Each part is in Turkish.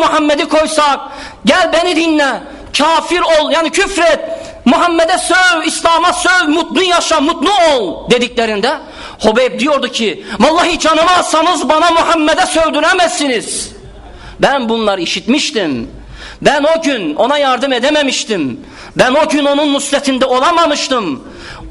Muhammed'i koysak gel beni dinle kafir ol yani küfret Muhammed'e söv İslam'a söv mutlu yaşa mutlu ol dediklerinde Hubeyb diyordu ki vallahi canımı alsanız bana Muhammed'e sövdüremezsiniz. Ben bunları işitmiştim. Ben o gün ona yardım edememiştim. Ben o gün onun nusretinde olamamıştım.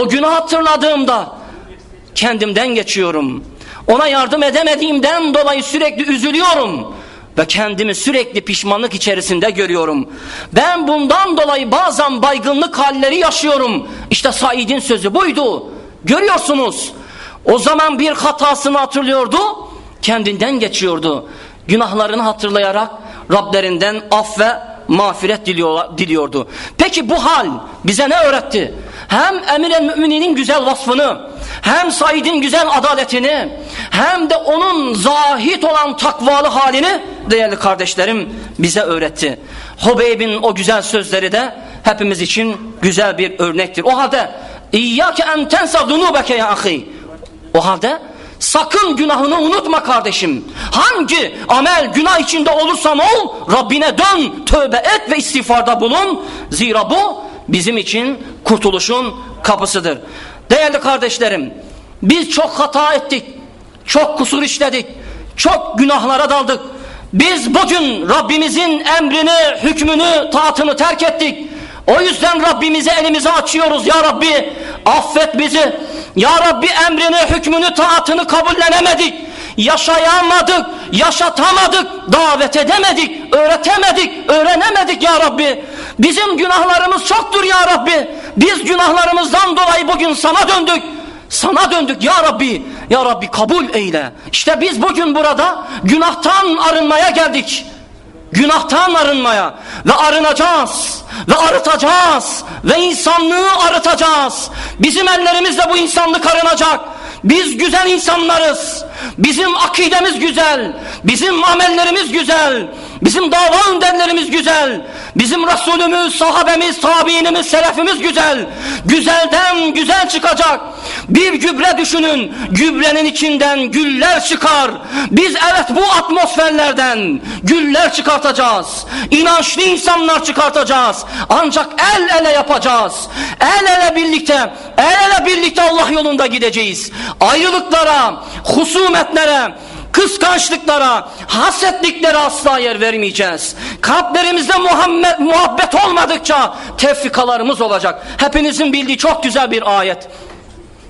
O günü hatırladığımda kendimden geçiyorum. Ona yardım edemediğimden dolayı sürekli üzülüyorum ve kendimi sürekli pişmanlık içerisinde görüyorum. Ben bundan dolayı bazen baygınlık halleri yaşıyorum. İşte Said'in sözü buydu. Görüyorsunuz. O zaman bir hatasını hatırlıyordu, kendinden geçiyordu. Günahlarını hatırlayarak Rablerinden af ve mağfiret diliyordu. Peki bu hal bize ne öğretti? Hem emir müminin güzel vasfını, hem Said'in güzel adaletini, hem de onun zahit olan takvalı halini değerli kardeşlerim bize öğretti. Hubeyb'in o güzel sözleri de hepimiz için güzel bir örnektir. O halde İyyâke en tensa zunûbeke ya ahi. O halde sakın günahını unutma kardeşim. Hangi amel günah içinde olursan ol Rabbine dön, tövbe et ve istiğfarda bulun. Zira bu bizim için kurtuluşun kapısıdır. Değerli kardeşlerim biz çok hata ettik. Çok kusur işledik. Çok günahlara daldık. Biz bugün Rabbimizin emrini, hükmünü, taatını terk ettik. O yüzden Rabbimize elimizi açıyoruz. Ya Rabbi affet bizi. Ya Rabbi emrini, hükmünü, taatını kabullenemedik. Yaşayamadık, yaşatamadık, davet edemedik, öğretemedik, öğrenemedik ya Rabbi. Bizim günahlarımız çoktur ya Rabbi. Biz günahlarımızdan dolayı bugün sana döndük. Sana döndük ya Rabbi. Ya Rabbi kabul eyle. İşte biz bugün burada günahtan arınmaya geldik. Günahtan arınmaya ve arınacağız ve arıtacağız ve insanlığı arıtacağız. Bizim ellerimizle bu insanlık arınacak. Biz güzel insanlarız. Bizim akidemiz güzel. Bizim amellerimiz güzel. Bizim dava önderlerimiz güzel. Bizim Resulümüz, sahabemiz, tabiinimiz, selefimiz güzel. Güzelden güzel çıkacak. Bir gübre düşünün. Gübrenin içinden güller çıkar. Biz evet bu atmosferlerden güller çıkartacağız. İnançlı insanlar çıkartacağız. Ancak el ele yapacağız. El ele birlikte, el ele birlikte Allah yolunda gideceğiz Ayrılıklara, husumetlere, kıskançlıklara, hasetliklere asla yer vermeyeceğiz. Kalplerimizde Muhammed, muhabbet olmadıkça tefrikalarımız olacak. Hepinizin bildiği çok güzel bir ayet.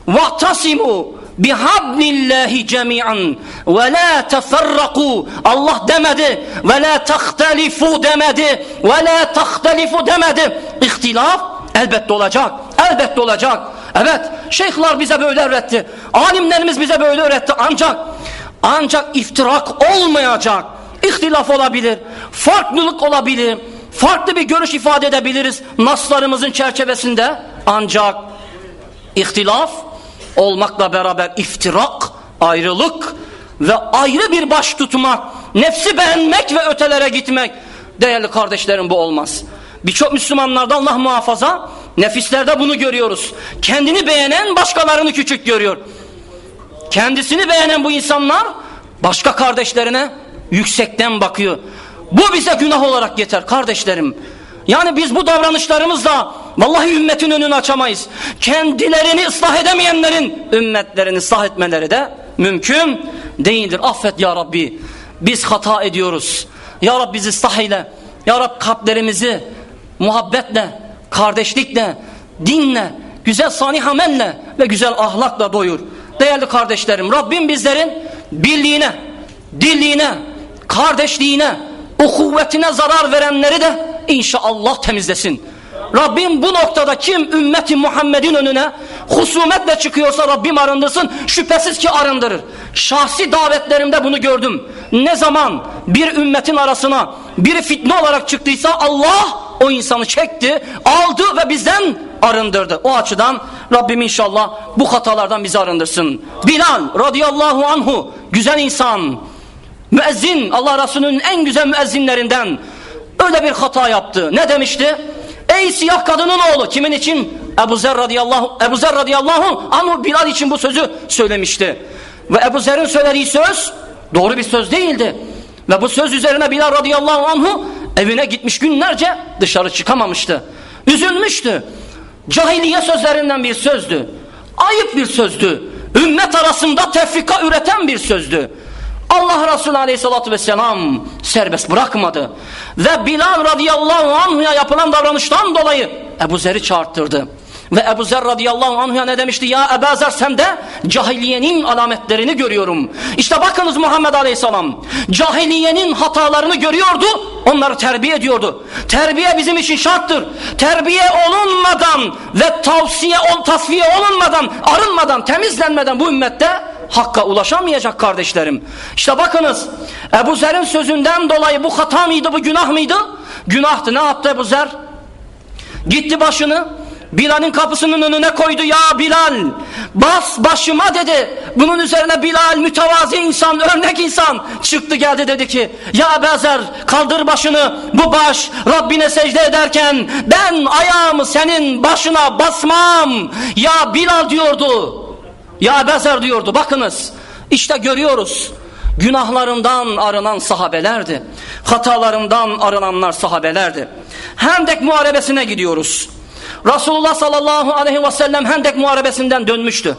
وَاَعْتَصِمُوا bihablillahi cemi'an ve la teferraku Allah demedi ve la tahtelifu demedi ve la tahtelifu demedi ihtilaf elbette olacak elbette olacak evet şeyhler bize böyle öğretti. Alimlerimiz bize böyle öğretti. Ancak ancak iftirak olmayacak. İhtilaf olabilir farklılık olabilir. Farklı bir görüş ifade edebiliriz naslarımızın çerçevesinde. Ancak ihtilaf olmakla beraber iftirak, ayrılık ve ayrı bir baş tutmak, nefsi beğenmek ve ötelere gitmek. Değerli kardeşlerim bu olmaz. Birçok Müslümanlarda Allah muhafaza nefislerde bunu görüyoruz. Kendini beğenen başkalarını küçük görüyor. Kendisini beğenen bu insanlar başka kardeşlerine yüksekten bakıyor. Bu bize günah olarak yeter kardeşlerim. Yani biz bu davranışlarımızla vallahi ümmetin önünü açamayız. Kendilerini ıslah edemeyenlerin ümmetlerini ıslah etmeleri de mümkün değildir. Affet ya Rabbi. Biz hata ediyoruz. Ya Rabbi bizi ıslah eyle. Ya Rabbi kalplerimizi muhabbetle, kardeşlikle, dinle, güzel sanih amelle ve güzel ahlakla doyur. Değerli kardeşlerim Rabbim bizlerin birliğine, dilliğine, kardeşliğine, ukuvvetine zarar verenleri de İnşallah temizlesin. Rabbim bu noktada kim ümmeti Muhammed'in önüne husumetle çıkıyorsa Rabbim arındırsın. Şüphesiz ki arındırır. Şahsi davetlerimde bunu gördüm. Ne zaman bir ümmetin arasına bir fitne olarak çıktıysa Allah o insanı çekti, aldı ve bizden arındırdı. O açıdan Rabbim inşallah bu hatalardan bizi arındırsın. Bilal radıyallahu anhu güzel insan, müezzin Allah Resulü'nün en güzel müezzinlerinden öyle bir hata yaptı. Ne demişti? Ey siyah kadının oğlu kimin için? Ebu Zer radıyallahu, Ebu Zer radıyallahu anhu Bilal için bu sözü söylemişti. Ve Ebu Zer'in söylediği söz doğru bir söz değildi. Ve bu söz üzerine Bilal radıyallahu anhu evine gitmiş günlerce dışarı çıkamamıştı. Üzülmüştü. Cahiliye sözlerinden bir sözdü. Ayıp bir sözdü. Ümmet arasında tefrika üreten bir sözdü. Allah Resulü aleyhissalatü vesselam serbest bırakmadı. Ve Bilal radıyallahu anhuya yapılan davranıştan dolayı Ebu Zer'i çağırttırdı. Ve Ebu Zer radıyallahu anhuya ne demişti? Ya Ebu Zer sende cahiliyenin alametlerini görüyorum. İşte bakınız Muhammed aleyhisselam cahiliyenin hatalarını görüyordu. Onları terbiye ediyordu. Terbiye bizim için şarttır. Terbiye olunmadan ve tavsiye ol, tasfiye olunmadan, arınmadan, temizlenmeden bu ümmette hakka ulaşamayacak kardeşlerim. İşte bakınız Ebu Zer'in sözünden dolayı bu hata mıydı, bu günah mıydı? Günahtı. Ne yaptı Ebu Zer? Gitti başını Bilal'in kapısının önüne koydu ya Bilal! Bas başıma dedi. Bunun üzerine Bilal mütevazi insan örnek insan çıktı geldi dedi ki ya Bezer kaldır başını. Bu baş Rabbine secde ederken ben ayağımı senin başına basmam. Ya Bilal diyordu. Ya Bezer diyordu. Bakınız işte görüyoruz. Günahlarından arınan sahabelerdi. Hatalarından arınanlar sahabelerdi. Hendek muharebesine gidiyoruz Resulullah sallallahu aleyhi ve sellem Hendek muharebesinden dönmüştü.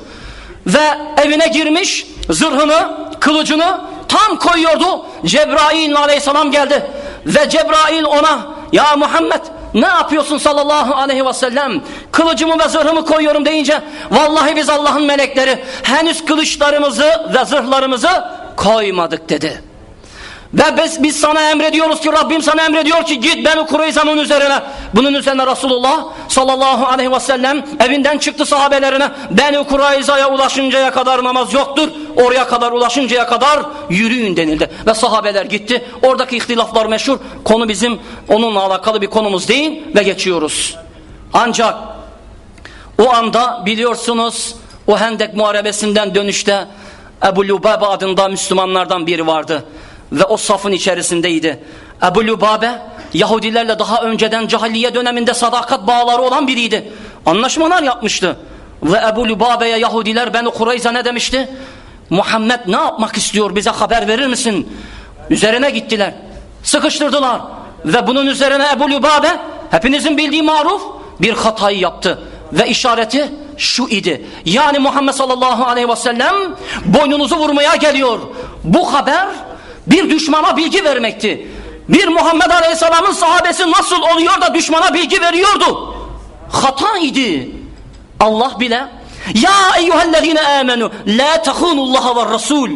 Ve evine girmiş zırhını, kılıcını tam koyuyordu. Cebrail aleyhisselam geldi. Ve Cebrail ona ya Muhammed ne yapıyorsun sallallahu aleyhi ve sellem kılıcımı ve zırhımı koyuyorum deyince vallahi biz Allah'ın melekleri henüz kılıçlarımızı ve zırhlarımızı koymadık dedi. Ve biz, biz sana emrediyoruz ki Rabbim sana emrediyor ki git Beni Kureyza'nın üzerine. Bunun üzerine Resulullah sallallahu aleyhi ve sellem evinden çıktı sahabelerine. Beni Kureyza'ya ulaşıncaya kadar namaz yoktur. Oraya kadar ulaşıncaya kadar yürüyün denildi. Ve sahabeler gitti. Oradaki ihtilaflar meşhur. Konu bizim onunla alakalı bir konumuz değil ve geçiyoruz. Ancak o anda biliyorsunuz o Hendek Muharebesi'nden dönüşte Ebu Lubaba adında Müslümanlardan biri vardı ve o safın içerisindeydi. Ebu Lübabe Yahudilerle daha önceden cahiliye döneminde sadakat bağları olan biriydi. Anlaşmalar yapmıştı. Ve Ebu Lübabe'ye Yahudiler Beni Kureyza ne demişti? Muhammed ne yapmak istiyor bize haber verir misin? Üzerine gittiler. Sıkıştırdılar. Ve bunun üzerine Ebu Lübabe hepinizin bildiği maruf bir hatayı yaptı. Ve işareti şu idi. Yani Muhammed sallallahu aleyhi ve sellem boynunuzu vurmaya geliyor. Bu haber bir düşmana bilgi vermekti. Bir Muhammed Aleyhisselam'ın sahabesi nasıl oluyor da düşmana bilgi veriyordu. Hata idi. Allah bile ya eyyühellezine amenu la tehunullaha ve rasul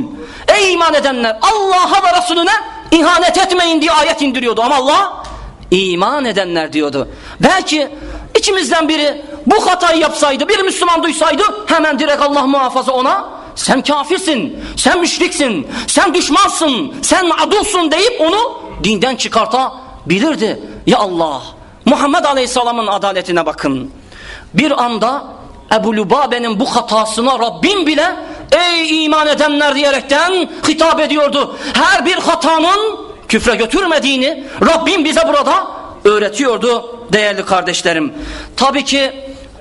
ey iman edenler Allah'a ve Resulüne ihanet etmeyin diye ayet indiriyordu ama Allah iman edenler diyordu. Belki içimizden biri bu hatayı yapsaydı bir Müslüman duysaydı hemen direkt Allah muhafaza ona sen kafirsin, sen müşriksin, sen düşmansın, sen adulsun deyip onu dinden çıkartabilirdi. Ya Allah, Muhammed Aleyhisselam'ın adaletine bakın. Bir anda Ebu Lübabe'nin bu hatasına Rabbim bile ey iman edenler diyerekten hitap ediyordu. Her bir hatanın küfre götürmediğini Rabbim bize burada öğretiyordu değerli kardeşlerim. Tabii ki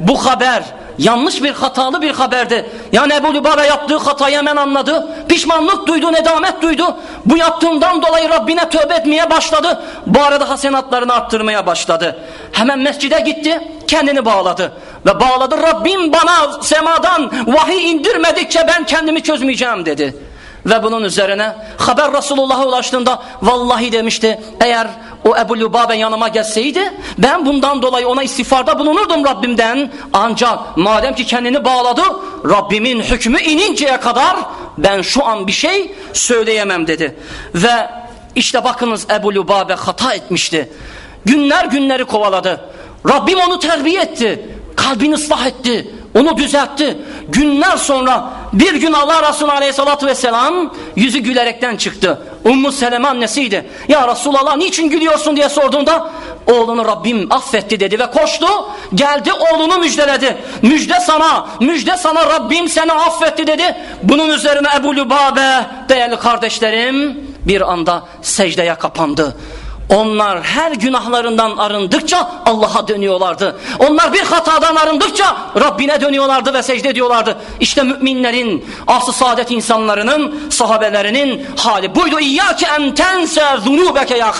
bu haber yanlış bir hatalı bir haberdi. Yani Ebu Lübabe yaptığı hatayı hemen anladı. Pişmanlık duydu, nedamet duydu. Bu yaptığından dolayı Rabbine tövbe etmeye başladı. Bu arada hasenatlarını arttırmaya başladı. Hemen mescide gitti, kendini bağladı. Ve bağladı Rabbim bana semadan vahiy indirmedikçe ben kendimi çözmeyeceğim dedi. Ve bunun üzerine haber Resulullah'a ulaştığında vallahi demişti eğer o Ebu Lübabe yanıma gelseydi ben bundan dolayı ona istiğfarda bulunurdum Rabbimden. Ancak madem ki kendini bağladı Rabbimin hükmü ininceye kadar ben şu an bir şey söyleyemem dedi. Ve işte bakınız Ebu Lübabe hata etmişti. Günler günleri kovaladı. Rabbim onu terbiye etti. Kalbini ıslah etti. Onu düzeltti. Günler sonra bir gün Allah Resulü Aleyhisselatü Vesselam yüzü gülerekten çıktı. Ummu Seleme annesiydi. Ya Resulallah niçin gülüyorsun diye sorduğunda oğlunu Rabbim affetti dedi ve koştu. Geldi oğlunu müjdeledi. Müjde sana, müjde sana Rabbim seni affetti dedi. Bunun üzerine Ebu Lübabe değerli kardeşlerim bir anda secdeye kapandı. Onlar her günahlarından arındıkça Allah'a dönüyorlardı. Onlar bir hatadan arındıkça Rabbine dönüyorlardı ve secde ediyorlardı. İşte müminlerin, asıl saadet insanlarının, sahabelerinin hali buydu. İyyâke en zunûbeke ya